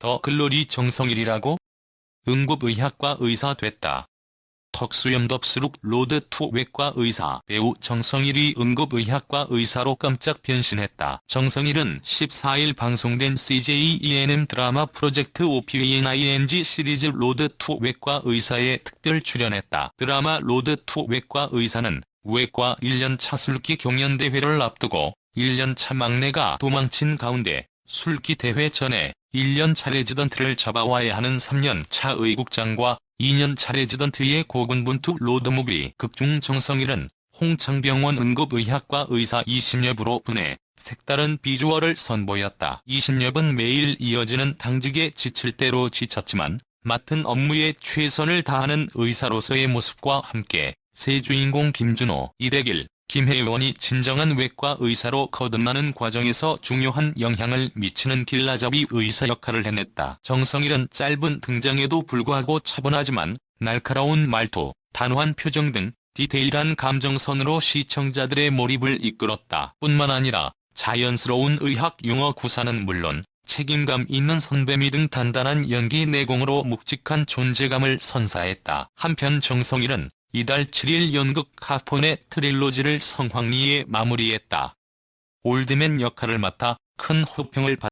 더 글로리 정성일이라고? 응급의학과 의사 됐다. 턱수염 덥수룩 로드 투 외과 의사 배우 정성일이 응급의학과 의사로 깜짝 변신했다. 정성일은 14일 방송된 CJ ENM 드라마 프로젝트 OPNING 시리즈 로드 투 외과 의사에 특별 출연했다. 드라마 로드 투 외과 의사는 외과 1년 차 술기 경연대회를 앞두고 1년 차 막내가 도망친 가운데 술기 대회 전에 1년 차 레지던트를 잡아와야 하는 3년 차 의국장과 2년 차 레지던트의 고군분투 로드무비 극중 정성일은 홍창병원 응급의학과 의사 20엽으로 분해 색다른 비주얼을 선보였다. 20엽은 매일 이어지는 당직에 지칠 대로 지쳤지만 맡은 업무에 최선을 다하는 의사로서의 모습과 함께 새 주인공 김준호, 이대길, 김혜원이 진정한 외과 의사로 거듭나는 과정에서 중요한 영향을 미치는 길라잡이 의사 역할을 해냈다. 정성일은 짧은 등장에도 불구하고 차분하지만 날카로운 말투, 단호한 표정 등 디테일한 감정선으로 시청자들의 몰입을 이끌었다. 뿐만 아니라 자연스러운 의학 용어 구사는 물론 책임감 있는 선배미 등 단단한 연기 내공으로 묵직한 존재감을 선사했다. 한편 정성일은 이달 7일 연극 카폰의 트릴로지를 성황리에 마무리했다. 올드맨 역할을 맡아 큰 호평을 받